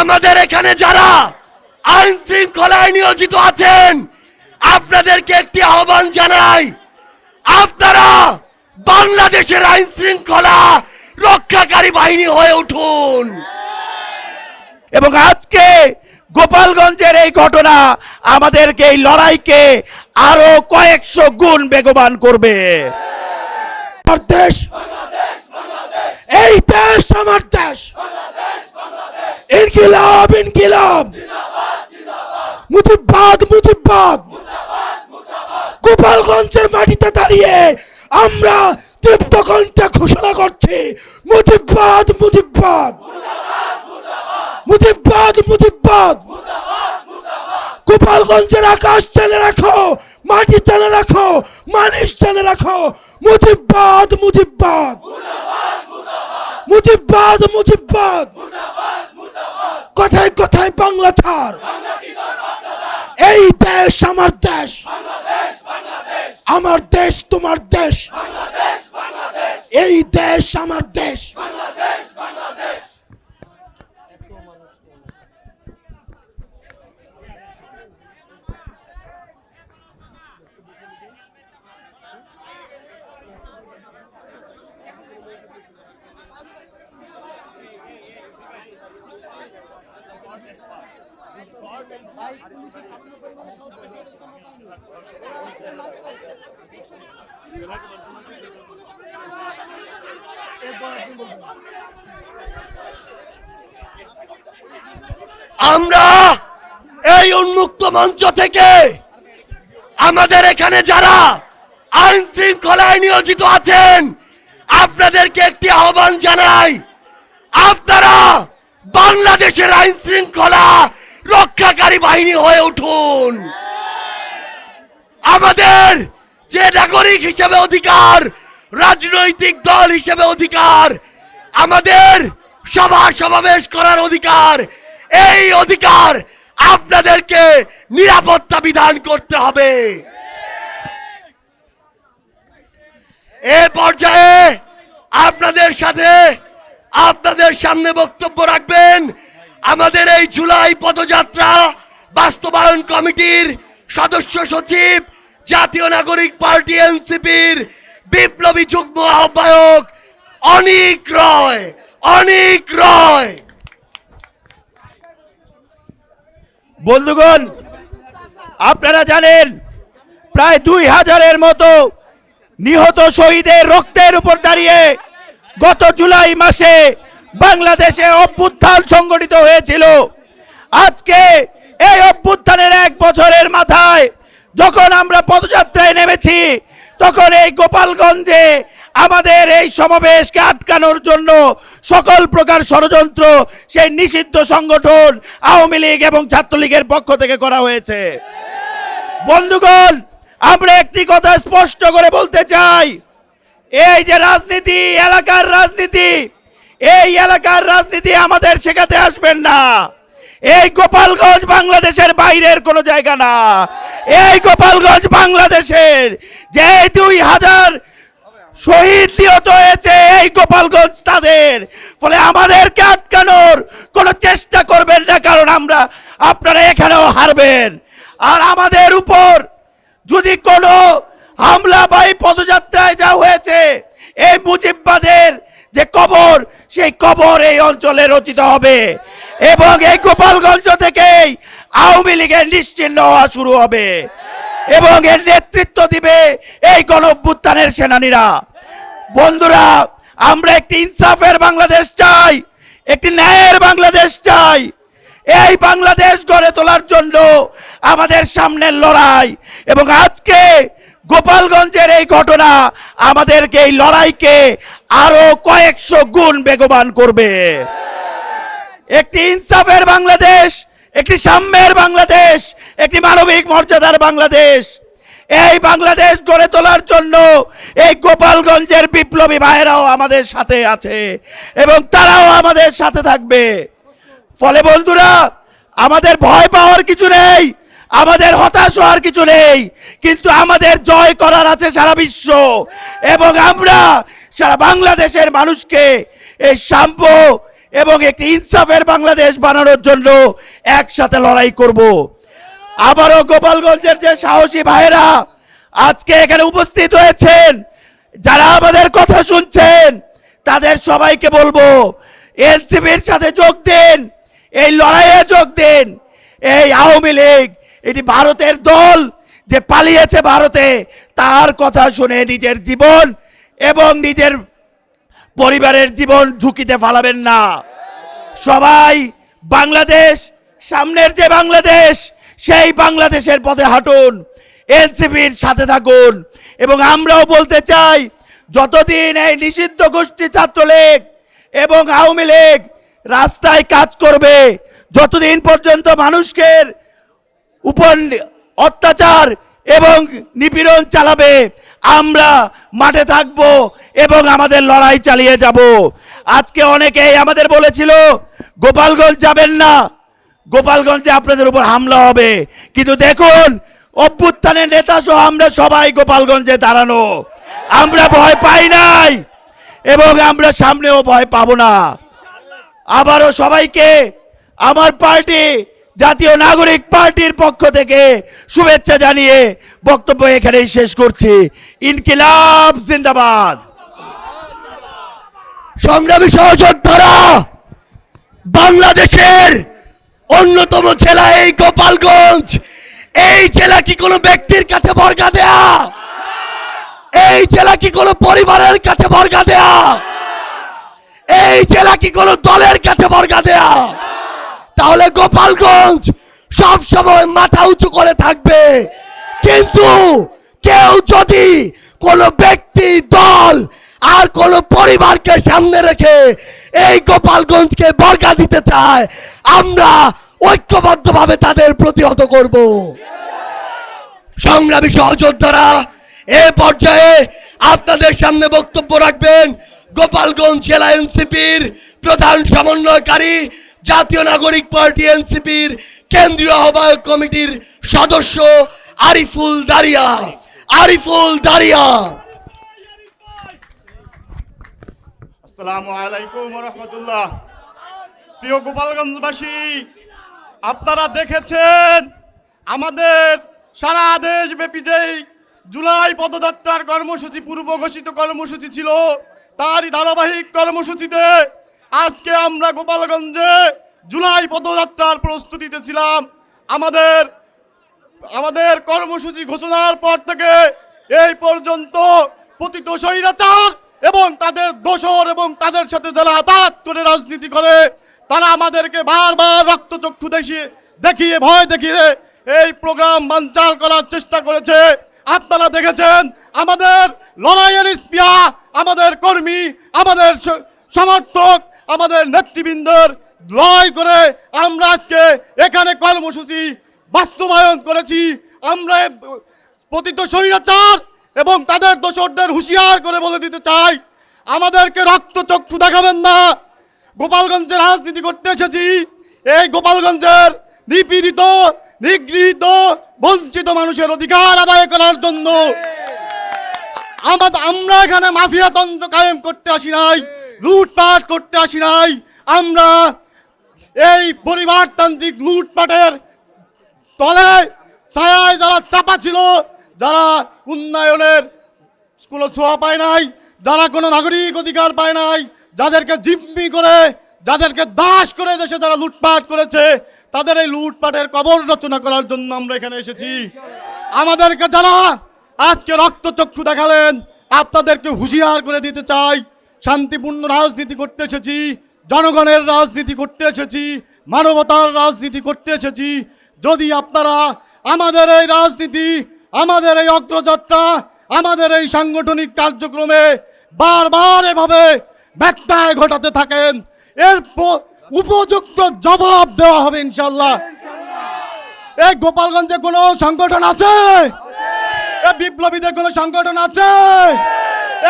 আমাদের এখানে যারা আইন শৃঙ্খলায় নিয়োজিত আছেন আপনাদেরকে একটি আহ্বান জানাই। আপনারা বাংলাদেশের আইন শৃঙ্খলা রক্ষাকারী বাহিনী হয়ে উঠুন। এবং আজকে গোপালগঞ্জের এই ঘটনা আমাদেরকে এই লড়াইকে আরও কয়েকশো গুণ বেগবান করবে। দেশ এই দেশ আমার দেশ। ইনকিলাব ইনকিলাব। মুজিববাদ মুজিববাদ। গোপালগঞ্জের মাটিতে দাঁড়িয়ে আমরা তীব্র ঘোষণা করছি, মুজিববাদ মুজিববাদ। মুজিববাদ মুজিববাদ। গোপালগঞ্জের আকাশ চালে রাখো, মাটি চালে রাখো, মানিস চালে রাখো। মুজিববাদ মুজিববাদ। মুজিববাদ মুজিববাদ। কথায় কোথায় বাংলা ছাড়। এই দেশ আমার দেশ। আমার দেশ তোমার দেশ। এই দেশ আমার দেশ। আমরা এই উন্মুক্ত মঞ্চ থেকে আমাদের এখানে যারা আইন শৃঙ্খলায় নিয়োজিত আছেন, আপনাদেরকে একটি আহ্বান জানাই, আপনারা বাংলাদেশের আইন শৃঙ্খলা রক্ষাকারী বাহিনী হয়ে উঠুন। আমাদের যে নাগরিক হিসেবে অধিকার, রাজনৈতিক দল হিসেবে অধিকার, আমাদের সভা সমাবেশ করার অধিকার, এই অধিকার আপনাদেরকে নিরাপত্তা বিধান করতে হবে। এ পর্যায়ে আপনাদের সাথে আপনাদের সামনে বক্তব্য রাখবেন আমাদের এই জুলাই পদযাত্রা বাস্তবায়ন কমিটির সদস্য সচিব, জাতীয় নাগরিক পার্টি এনসিপির বিপ্লবী যুগ্ম আহ্বায়ক অনিক রয় অনিক রয়। বন্ধুগণ, আপনারা জানেন, প্রায় দুই হাজারের মতো নিহত শহীদের রক্তের উপর দাঁড়িয়ে গত জুলাই মাসে বাংলাদেশে অভ্যুত্থান সংগঠিত হয়েছিল। আজকে এই অভ্যুত্থানের এক বছরের মাথায় যখন আমরা পদযাত্রায় নেমেছি, তখন এই গোপালগঞ্জে আমাদের এই সমাবেশকে আটকানোর জন্য সকল প্রকার ষড়যন্ত্র, সেই নিষিদ্ধ সংগঠন আওয়ামী লীগ এবং ছাত্রলীগের পক্ষ থেকে করা হয়েছে। বন্ধুগণ, আমরা একটি কথা স্পষ্ট করে বলতে চাই। এই যে রাজনীতি, এলাকার রাজনীতি এই এলাকার রাজনীতি আমাদের শেখাতে আসবেন না। এই গোপালগঞ্জ বাংলাদেশের বাইরের কোনো জায়গা না। এই গোপালগঞ্জ বাংলাদেশের যে দুই হাজার শহীদ নিহত হয়েছে, এই গোপালগঞ্জ তাদের। ফলে আমাদেরকে আটকানোর কোনো চেষ্টা করবেন না, কারণ আমরা, আপনারা এখানেও হারবেন। আর আমাদের উপর যদি কোনো হামলা বা এই পদযাত্রায় যা হয়েছে এই মুজিববাদের যে কবর সেই কবর এই অঞ্চলে রচিত হবে। এবং এই গোপালগঞ্জ থেকেই আওয়ামী লীগের নিশ্চিন্ন হওয়া শুরু হবে। এবং এর নেতৃত্ব দিবে এই গণঅভ্যুত্থানের সেনানীরা। বন্ধুরা, আমরা একটি ইনসাফের বাংলাদেশ চাই, একটি ন্যায়ের বাংলাদেশ চাই। এই বাংলাদেশ গড়ে তোলার জন্য আমাদের সামনের লড়াই এবং আজকে গোপালগঞ্জের এই ঘটনা আমাদেরকে এই লড়াইকে আরও কয়েকশো গুণ বেগবান করবে। একটি ইনসাফের বাংলাদেশ, একটি সাম্যের বাংলাদেশ, একটি মানবিক মর্যাদার বাংলাদেশ। এই বাংলাদেশ গড়ে তোলার জন্য এই গোপালগঞ্জের বিপ্লবী ভাইয়েরাও আমাদের সাথে আছে এবং তারাও আমাদের সাথে থাকবে। ফলে বন্ধুরা, আমাদের ভয় পাওয়ার কিছু নেই। আমাদের হতাশ হওয়ার কিছু নেই, কিন্তু আমাদের জয় করার আছে সারা বিশ্ব। এবং আমরা সারা বাংলাদেশের মানুষকে এই সাম্য এবং একটি ইনসাফের বাংলাদেশ বানানোর জন্য একসাথে লড়াই করব। আবারও গোপালগঞ্জের যে সাহসী ভাইয়েরা আজকে এখানে উপস্থিত হয়েছেন, যারা আমাদের কথা শুনছেন, তাদের সবাইকে বলব, এনসিপির সাথে যোগ দিন, এই লড়াইয়ে যোগ দিন, এই আওয়ামী লীগ এটি ভারতের দল যে পালিয়েছে ভারতে, তার কথা শুনে নিজের জীবন এবং নিজের পরিবারের জীবন ঝুঁকিতে ফালাবেন না। সবাই বাংলাদেশ, সামনের যে বাংলাদেশ, সেই বাংলাদেশের পথে হাঁটুন, এনসিপির সাথে থাকুন। এবং আমরাও বলতে চাই, যতদিন এই নিষিদ্ধ গোষ্ঠী ছাত্রলীগ এবং আওয়ামী লীগ রাস্তায় কাজ করবে, যতদিন পর্যন্ত মানুষকে উপর অত্যাচার এবং নিপীড়ন চালাবে। আমরা মাঠে থাকব এবং আমাদের লড়াই চালিয়ে যাব। আজকে অনেকেই আমাদের বলেছিল, গোপালগঞ্জ যাবেন না। গোপালগঞ্জে আপনাদের উপর হামলা হবে। কিন্তু দেখুন, অভ্যুত্থানের নেতা সহ আমরা সবাই গোপালগঞ্জে দাঁড়ানো। আমরা ভয় পাই নাই এবং আমরা সামনেও ভয় পাবো না। আবারও সবাইকে, আমার পার্টি জাতীয় নাগরিক পার্টির পক্ষ থেকে শুভেচ্ছা জানিয়ে বক্তব্য এখানেই শেষ করছি। ইনকিলাব, জিন্দাবাদ। সংগ্রামী সহযোদ্ধারা, বাংলাদেশের অন্যতম জেলা এই গোপালগঞ্জ। এই জেলা কি কোনো ব্যক্তির কাছে বর্গা দেয়া? এই জেলা কি কোনো পরিবারের কাছে বর্গা দেয়া? এই জেলা কি কোনো দলের কাছে বর্গা দেয়া? তাহলে গোপালগঞ্জ সব সময় মাথা উঁচু করে থাকবে। কিন্তু কেউ যদি কোনো ব্যক্তি, দল আর কোনো পরিবারকে সামনে রেখে এই গোপালগঞ্জকে বর্গা দিতে চায়, আমরা ঐক্যবদ্ধভাবে তাদের প্রতিহত করব। সংগ্রামী সহযোদ্ধারা, এ পর্যায়ে আপনাদের সামনে বক্তব্য রাখবেন গোপালগঞ্জ জেলা এনসিপির প্রধান সমন্বয়কারী জাতীয় নাগরিক পার্টি এনসিপির কেন্দ্রীয় আহ্বায়ক কমিটির সদস্য আরিফুল দারিয়া। আরিফুল দারিয়া। আসসালামু আলাইকুম রহমতুল্লাহ। প্রিয় গোপালগঞ্জবাসী, আপনারা দেখেছেন আমাদের সারা দেশব্যাপী যেই জুলাই পদযাত্রার কর্মসূচি, পূর্ব ঘোষিত কর্মসূচি ছিল, তারই ধারাবাহিক কর্মসূচিতে আজকে আমরা গোপালগঞ্জে জুলাই পদযাত্রার প্রস্তুতিতে ছিলাম। আমাদের আমাদের কর্মসূচি ঘোষণার পর থেকে এই পর্যন্ত পতিত স্বৈরাচার এবং তাদের দোসর এবং তাদের সাথে যারা আতাত করে রাজনীতি করে, তারা আমাদেরকে বারবার রক্তচক্ষু দেখিয়ে দেখিয়ে, ভয় দেখিয়ে এই প্রোগ্রাম বানচাল করার চেষ্টা করেছে। আপনারা দেখেছেন, আমাদের লড়াইয়ের স্পিয়া আমাদের কর্মী, আমাদের সমর্থক আমাদের নেতৃবৃন্দর লড়াই করে আমরা আজকে এখানে কর্মসূচি বাস্তবায়ন করেছি। আমরা পতিত স্বৈরাচার এবং তাদের দোষরদের হুঁশিয়ার করে বলে দিতে চাই। আমাদেরকে রক্ত রক্তচক্ষু দেখাবেন না। গোপালগঞ্জের রাজনীতি করতে এসেছি। এই গোপালগঞ্জের নিপীড়িত, নিগৃহীত, বঞ্চিত মানুষের অধিকার আদায় করার জন্য আমরা এখানে মাফিয়া তন্ত্র কায়েম করতে আসি নাই। লুটপাট করতে আসি নাই। আমরা এই পরিবারতান্ত্রিক লুটপাটের তলে ছায়ায় যারা চাপা ছিল, যারা উন্নয়নের কোনো ছোঁয়া পায় নাই, যারা কোনো নাগরিক অধিকার পায় নাই, যাদেরকে জিম্মি করে, যাদেরকে দাস করে দেশে যারা লুটপাট করেছে, তাদের এই লুটপাটের কবর রচনা করার জন্য আমরা এখানে এসেছি। আমাদেরকে যারা আজকে রক্তচক্ষু দেখালেন, আপনাদেরকে হুঁশিয়ার করে দিতে চাই। শান্তিপূর্ণ রাজনীতি করতে এসেছি, জনগণের রাজনীতি করতে এসেছি, মানবতার রাজনীতি করতে এসেছি। যদি আপনারা আমাদের এই রাজনীতি, আমাদের এই অগ্রযাত্রা, আমাদের এই সাংগঠনিক কার্যক্রমে বারবার এভাবে ব্যত্যয় ঘটাতে থাকেন, এর উপযুক্ত জবাব দেওয়া হবে ইনশাল্লাহ এই গোপালগঞ্জে কোনো সংগঠন আছে? বিপ্লবীদের কোনো সংগঠন আছে?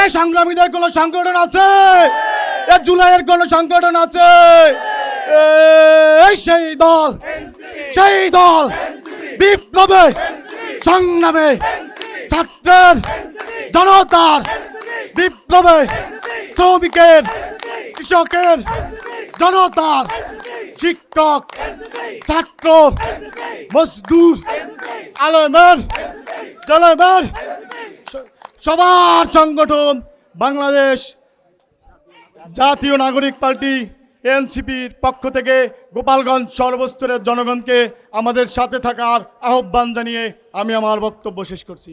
এই সংগ্রামীদের কোনো সংগঠন আছে? জুলাইয়ের কোনো সংগঠন আছে? এই সেই দল সেই দল বিপ্লবে সংগ্রামে ছাত্রের জনতার বিপ্লবে শ্রমিকের, কৃষকের জনতার শিক্ষক, ছাত্র, মজদুর, আলমের, জলমের সবার সংগঠন বাংলাদেশ জাতীয় নাগরিক পার্টি এনসিপির পক্ষ থেকে গোপালগঞ্জ সর্বস্তরের জনগণকে আমাদের সাথে থাকার আহ্বান জানিয়ে আমি আমার বক্তব্য শেষ করছি।